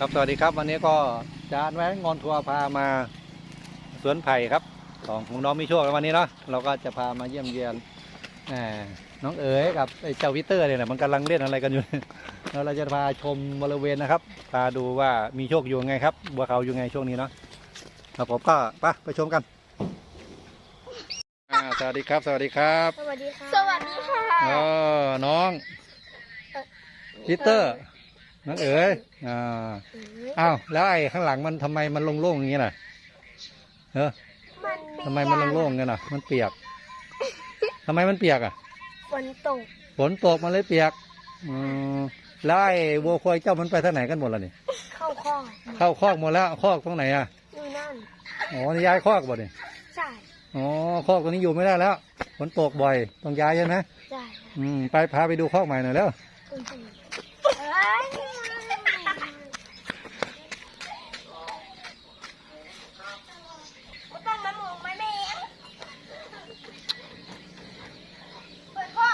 ครับสวัสดีครับวันนี้ก็จานแว้นงอนทัวร์พามาสวนไผ่ครับ ของของน้องมิโชคแล้ววันนี้เนาะเราก็จะพามาเยี่ยมเยียนแหมน้องเอ๋ยกับไอ้เจ้าวิเตอร์เนี่ยนะมันกำลังเล่นอะไรกันอยู่แล้วเราจะพาชมบริเวณนะครับพาดูว่ามีโชคอยู่ไงครับ บัวเขาอยู่ไงช่วงนี้เนาะครับผมก็ไปไปชมกันอ่าสวัสดีครับ สวัสดีครับ สวัสดีค่ะสวัสดีค่ะเออน้องวิเตอร์ น้องเอ๋ยอ่าอ้าวแล้วไอ้ข้างหลังมันทำไมมันโล่งๆอย่างนี้น่ะเออมันทำไมมันโล่งๆกันน่ะ มันเปียกทำไมมันเปียกอะฝนตกฝนตกมันเลยเปียกอืมแล้วไอ้วัวควายเจ้ามันไปทางไหนกันหมดล่ะนี่ เข้าข้อเข้าคอกหมดแล้วคอกตรงไหนอะอยู่นั่นอ๋อนี่ย้ายคอกบ่เนี่ยใช่อ๋อคอกตรงนี้อยู่ไม่ได้แล้วฝนตกบ่อยต้องย้ายใช่ไหมใช่อืมไปพาไปดูคอกใหม่หน่อยแล้ว คุณผู้เอ้ยต้องมาหมูไหมแม่เปิดข้อ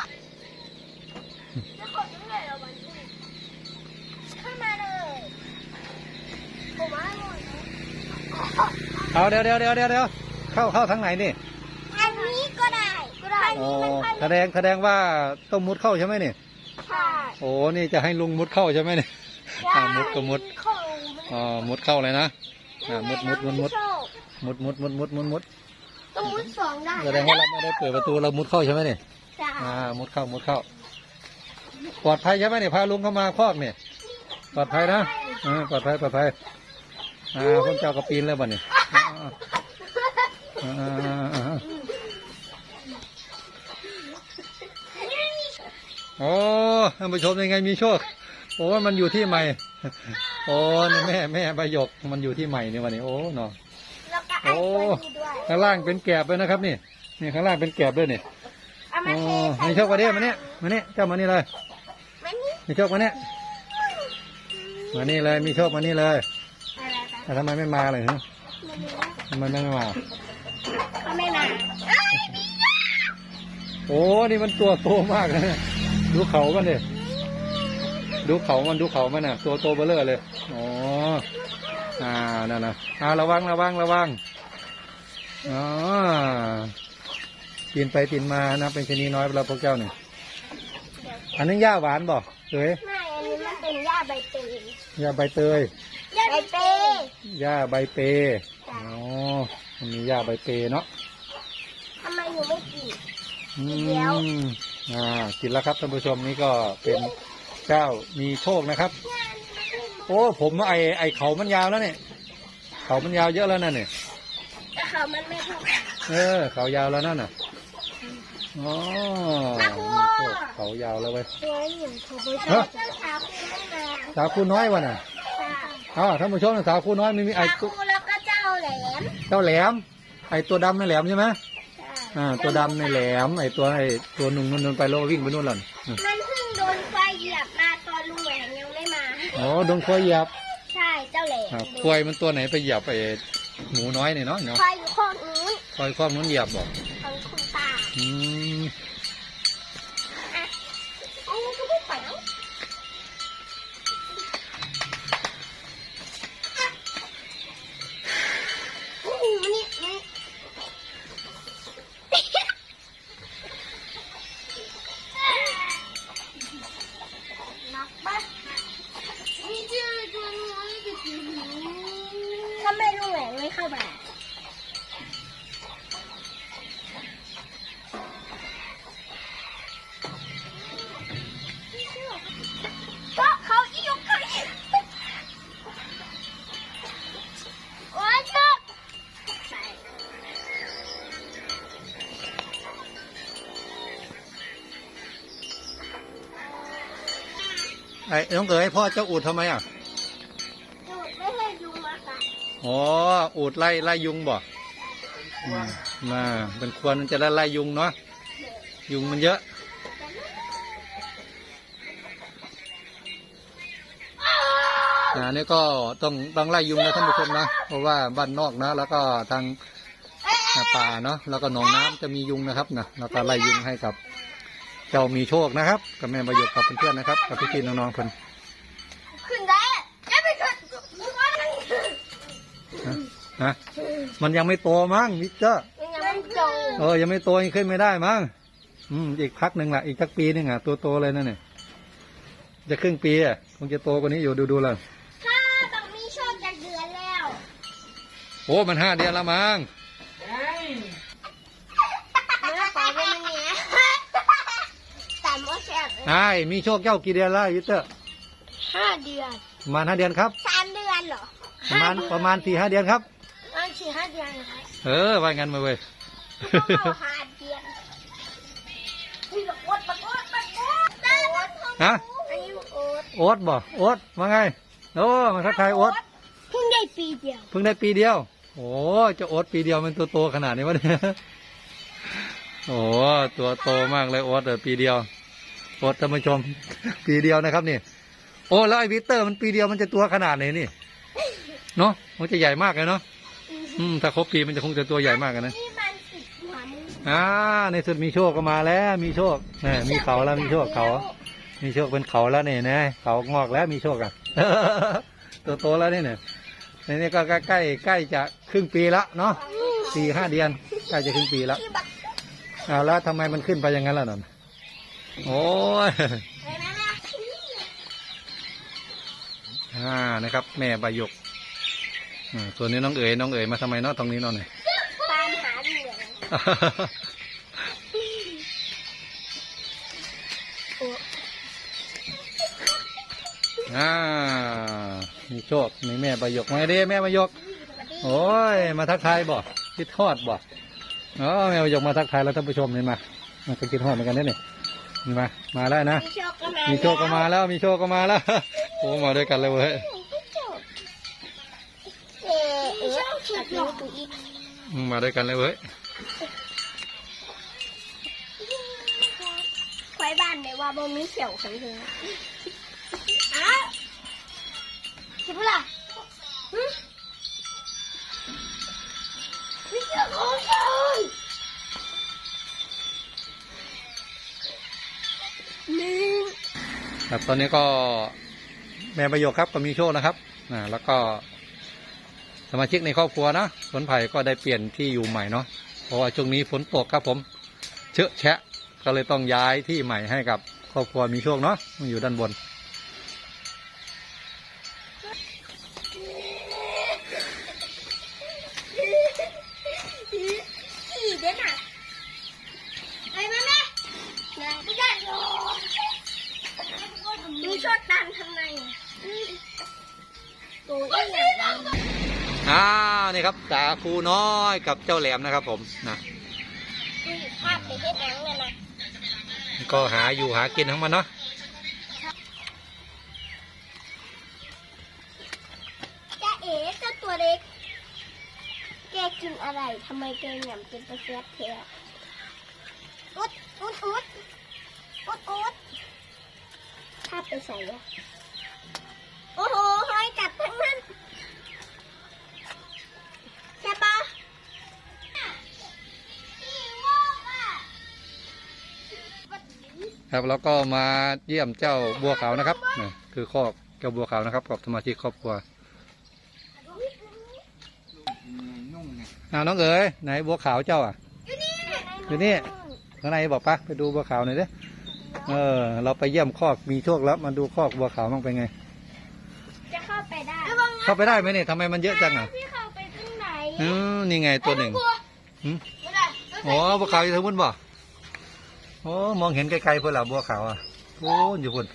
จะกดยังไงเราวันนี้เข้ามาเลยผมว่าหมด เอาเดี๋ยวเดี๋ยวเดี๋ยวเดี๋ยวเดี๋ยวเข้าเข้าทางไหนนี่อันนี้ก็ได้ก็ได้อ๋อแสดงแสดงว่าต้องมุดเข้าใช่ไหมนี่ใช่โอ้นี่จะให้ลุงมุดเข้าใช่ไหมนี่อ่ามุดก็มุดเข้าอ๋อมุดเข้าเลยนะอ่ามุดมุดมุดมุดโชคมุดมุดมุดมุดมุดมุดต้องมุดสองได้แสดงว่าเราไม่ได้เปิดประตูเรามุดเข้าใช่ไหมเนี่ยจ้ะอ่ามุดเข้ามุดเข้า ปลอดภัยใช่ไหมเนี่ยพาลุงเข้ามาคอกเนี่ยปลอดภัยนะอ่าปลอดภัยปลอดภัยอ่าคนเจ้ากระปีนแล้วบ่เนี่ย อ่าอ่าอ่าอ่าอ่าโอ้ท่านผู้ชมยังไงมีโชคโอ้มันอยู่ที่ใหม่ โอ้นี่แม่แม่ประยกมันอยู่ที่ใหม่เนี่ยวันนี้โอ้เนาะแล้วก็ไอ้ตัวนี้ด้วยข้างล่างเป็นแกบเลยนะครับนี่นี่ข้างล่างเป็นแกบด้วยนี่เอามาอ๋อเทใส่นี่โชคมาเนี่ยมาเนี่ยมาเนี่ยเจ้ามานี่เลยมานี่มีโชคมาเนี่ยมานี่เลยมีโชคมานี่เลยอะไรคะแต่ทำไมไม่มาเลยฮะ มานี่ทำไมไม่มาเขาไม่มาเอ้ยมีโอ้นี่มันตัวโตมากเลยดูเขามันดิดูเขามันดูเขามันน่ะ ตัวโตเบลเลอร์เลยอ๋ออ่านั่นนะอ่าระวังระวังระวังอ๋อปีนไปปีนมานะเป็นชะนีน้อยเราพวกเจ้าเนี่ยอันนี้หญ้าหวานบ่เอ้ยไม่อันนี้มันเป็นหญ้าใบเตยหญ้าใบเตยหญ้าใบเตยหญ้าใบเป อ๋อมันมีหญ้าใบเปเนาะทำไมหนูไม่กิน อืกินแล้วมอ่ากินแล้วครับท่านผู้ชมนี่ก็เป็นเจ้ามีโชคนะครับ โอ้ผมไอไอเขามันยาวแล้วเนี่ย เขามันยาวเยอะแล้วนั่นเนี่ย แต่เขามันไม่เท่ากัน เออ เขายาวแล้วนั่นน่ะ อ๋อมีโชคเขายาวแล้วเว้ย ตัวหนึ่งเขาไม่ชฮะอบเจ้าสาวคู่ไม่มาสาวคู่น้อยวะน่ะค่ะ อ้าวท่านผู้ชมสาวคู่น้อยมีมีไอสาวตัวคู่ เจ้าแหลม ไอตัวดำนั่นแหลมใช่ไหมใช่อ่า ตัวดำในแหลม ไอตัวไอตัวหนุ่มนุ่นๆไปโลวิ่งไปนู่นหล่นมันเพิ่งโดนไฟเหยียบมาตอนลุงแหวนยังไม่มาอ๋อโดนควายเหยียบใช่เจ้าแหลมอ่าควายมันตัวไหนไปเหยียบไปหมูน้อยเนี่ยเนาะเนาะควายอยู่ข้อนู้นควายคล้องนู้นเหยียบบอกของคุณตาอืม ไอ้น้องเอ๋ยพ่อเจ้าอูดทำไมอะดูดไม่ให้ยุงมากัดอ๋ออูดไล่ไล่ยุงบ่อืมมาเป็นควรมันจะไล่ไล่ยุงเนาะยุงมันเยอะอ่านี่ก็ต้องต้องไล่ยุงนะท่านผู้ชมนะเพราะว่าบ้านนอกนะ แล้วก็ทางป่าเนาะแล้วก็หนองน้ำจะมียุงนะครับนะแล้วก็ไล่ยุงให้กับ จ้ามีโชคนะครับกับแม่ประโยชน์กับเพื่อนๆนะครับกับพี่ๆน้องๆเพื่อนขึ้นได้ยังไม่ขึ้นนะนะมันยังไม่โตมั้งมิสเตอร์ยังไม่โตเออยังไม่โตยังขึ้นไม่ได้มั้งอืมอีกพักหนึ่งละอีกสักปีหนึ่งอะตัวโตเลยนั่นเนี่ยจะครึ่งปีอะคงจะโตกว่านี้อยู่ดูดูเลยถ้าต้องมีโชคจะเดือนแล้ว โอ้มันห้าเดือนละมั้ง ว่าแซ่บไอ้มีโชคเจ้ากี่เดือนละวิกเตอร์ห้าเดือนประมาณห้าเดือนครับสามเดือนเหรอประมาณประมาณสี่ห้าเดือนครับประมาณสี่ห้าเดือนนะครับเออว่างั้นมาเว้ยเข้าห้าเดือนนี่บักโอ๊ตบักโอ๊ตบักโอ๊ตได้บักโอ๊ตฮะอันนี้บักโอ๊ตโอ๊ตบ่โอ๊ตว่าไงโอ้มาทักทายโอ๊ตเพิ่งได้ปีเดียวเพิ่งได้ปีเดียวโอ้เจะโอ๊ตปีเดียวมันตัวโตขนาดนี้วะเนี่ยโอ้ตัวโตมากเลยโอ๊ตเออปีเดียว โอ๊ตท่านผู้ชม ปีเดียวนะครับนี่ โอ้แล้วไอ้วิกเตอร์มันปีเดียวมันจะตัวขนาดไหนนี่ เนาะมันจะใหญ่มากเลยเนาะอืมถ้าครบปีมันจะคงจะตัวใหญ่มากอะนะนี่มันสิบหัวมืออ่า ในสุดมีโชคก็มาแล้ว มีโชคนี่มีเขาแล้วมีโชคเขา มีโชคเป็นเขาแล้วนี่นะเขางอกแล้วมีโชคอะตัวโตแล้วนี่เนี่ยในนี้ก็ใกล้ใกล้ใกล้จะครึ่งปีละเนาะสี่ห้าเดือนใกล้จะครึ่งปีแล้วที่บักเอาแล้วทำไมมันขึ้นไปอย่างนั้นล่ะนน โอ้ยอะไรนะแม่อ่านะครับ แม่ใบหยกอ่าส่วนนี้น้องเอ๋ยน้องเอ๋ยมาทำไมเนาะตรงนี้เนาะเนี่ยตามหาเหลืองโอ้อ่ามีโชคมีแม่ใบหยกมาเด้แม่ใบหยก โอ้ย มาทักทายบ่คิดทอดบ่อ๋อแมวยกมาทักทายแล้วท่านผู้ชมนี่มามันก็คิดทอดเหมือนกันนี่นี่นี่ มามาแล้วนะมีโชคก็มามีโชคก็มาแล้ว มีโชคก็มาแล้ว โอ้ มาด้วยกันเลยเว้ยเออเออฉีดลงตัวอีกอืมมาด้วยกันเลยเว้ยควายบ้านเลยว่าบ่มีเขียวขันเลยอ้าวใช่ปะ ครับตอนนี้ก็แม่ประโยชน์ครับก็มีโชคนะครับอ่าแล้วก็สมาชิกในครอบครัวนะสวนไผ่ก็ได้เปลี่ยนที่อยู่ใหม่เนาะเพราะว่าช่วงนี้ฝนตกครับผมเชอะแชะก็เลยต้องย้ายที่ใหม่ให้กับครอบครัวมีโชคเนาะมันอยู่ด้านบน ขี่เด็ดอะไปมาแม่ไม่ได้หรอกมีชดดันทำไมตัวใหญ่ อ่านี่ ครับสาคูน้อยกับเจ้าแหลมนะครับผมนะดูภาพไปเฮ็ดหนังเลยนะก็หาอยู่หากินของมันเนาะจ้าเอ๋เจ้าตัวเล็ก แกกินอะไรทำไมแกหยำเป็นประเสียเทะอุดอุดอุดอุดอุดภาพไปใส่อะ ครับแล้วก็มาเยี่ยมเจ้าบัวขาวนะครับนี่คือครอบเจ้าบัวขาวนะครับกับสมาชิกครอบครัวอ่าน้องเอ๋ยไหนบัวขาวเจ้าอะอยู่นี่ข้างในบอกปะไปดูบัวขาวหน่อยดิเออ เราไปเยี่ยมคอกมีโชคแล้วมาดูคอกบัวขาวมั่งเป็นไง จะเข้าไปได้เข้าไปได้ไหมเนี่ยทำไมมันเยอะจังอะพี่เข้าไปข้างในอืมนี่ไงตัวหนึ่งหืมไม่ได้อ๋อบัวขาวอยู่ทางบนบ่ โอ้มองเห็นไกลๆเพื่อนละบัวขาวอะโอ้อยู่บน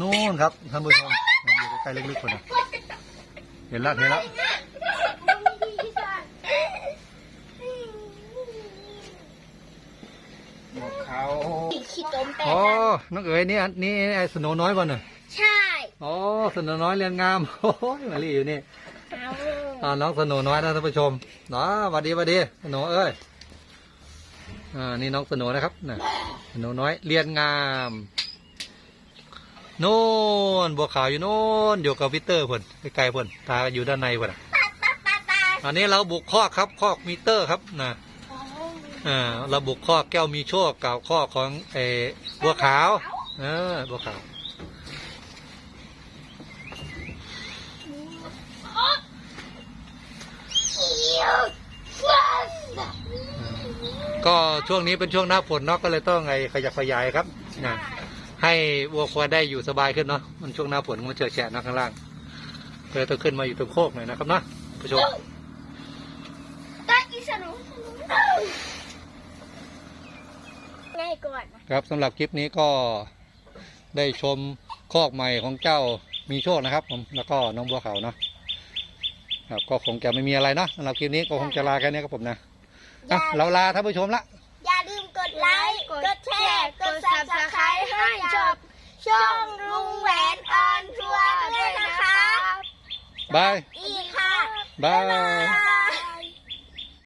นู่นครับท่านผู้ชมอยู่ใกล้ๆลึกๆคนอะเห็นแล้วเห็นแล้วเขาขี้ต้มแป้อ๋องน้องเอ๋ยนี่อันนี่ไอ้สโนน้อยบ่เนี่ยใช่อ๋อสโนน้อยเรียนงามโอ้ยมาลีอยู่นี่เอาอ่าน้องสโนน้อยนะท่านผู้ชมเนาะสวัสดีสวัสดีสโนเอ้ย อ่า นี่น้องสโนนะครับน่ะสโนน้อย เรียนงาม โน่นบัวขาวอยู่โน่นอยู่กับวิเตอร์เพิ่นไกลๆเพิ่นตาอยู่ด้านในเพิ่นอะตาตาตาตาอันนี้เราบุกคอกครับคอกมิเตอร์ครับนะอ่าเราบุกคอกแก้วมีโชคกับคอกของเออบัวขาวเออบัวขาว ก็ช่วงนี้เป็นช่วงหน้าฝนเนาะก็เลยต้องไงขยับขยายครับนะให้วัวควายได้อยู่สบายขึ้นเนาะมันช่วงหน้าฝนมันเจอแฉะนะข้างล่างก็เลยต้องขึ้นมาอยู่ตรงโคกหน่อยนะครับนาะผู้ชมได้อีสนุง่ายก่อนนะครับสำหรับคลิปนี้ก็ได้ชมคอกใหม่ของเจ้ามีโชคนะครับผมแล้วก็น้องบัวเขาเนาะครับก็คงจะไม่มีอะไรเนาะสำหรับคลิปนี้ก็คงจะลาแค่นี้ครับผมนะ อะเราลาท่านผู้ชมละ อย่าลืมกดไลค์กดแชร์กดซับสไครต์ให้ชอบช่องลุงแหวนออนทัวร์ด้วยนะคะบาย อีกค่ะ บายบ๊ายบาย